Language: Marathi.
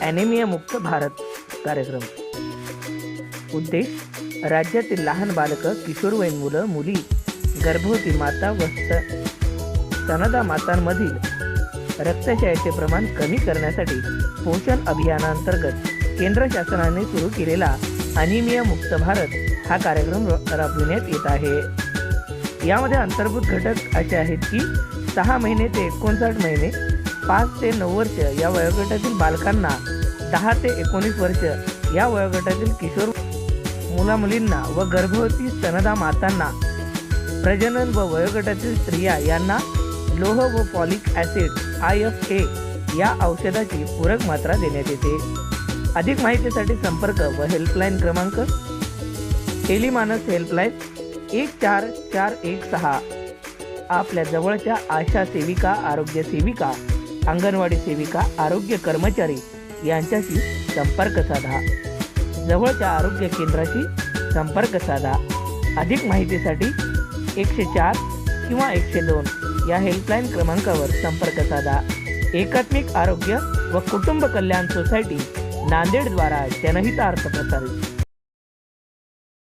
ॲनेमिया मुक्त भारत कार्यक्रम. उद्देश राज्यातील लहान बालकं किशोरवयीन मुलं मुली गर्भवती माता व स्तनदा मातांमधील रक्तक्षयाचे प्रमाण कमी करण्यासाठी पोषण अभियानांतर्गत केंद्र शासनाने सुरू केलेला अनिमिया मुक्त भारत हा कार्यक्रम राबविण्यात येत आहे. यामध्ये अंतर्भूत घटक असे आहेत की सहा महिने ते एकोणसाठ महिने पाच ते नऊ वर्ष या वयोगटातील बालकांना दहा ते एकोणीस वर्ष या वयोगटातील किशोर मुलामुलींना व गर्भवती स्तनदा मातांना प्रजनन व वयोगटातील स्त्रिया यांना लोह व folic acid I F A या औषधाची पूरक मात्रा देण्यात येते. अधिक माहितीसाठी संपर्क व हेल्पलाईन क्रमांक टेलिमानस हेल्पलाईन एक चार चार एक सहा. आपल्या जवळच्या आशा सेविका आरोग्य सेविका अंगणवाडी सेविका आरोग्य कर्मचारी यांच्याशी संपर्क साधा. जवळच्या आरोग्य केंद्राशी संपर्क साधा. अधिक माहितीसाठी एकशे चार किंवा एकशे दोन या हेल्पलाईन क्रमांकावर संपर्क साधा. एकात्मिक आरोग्य व कुटुंब कल्याण सोसायटी नांदेडद्वारा जनहितार्थ प्रसारित.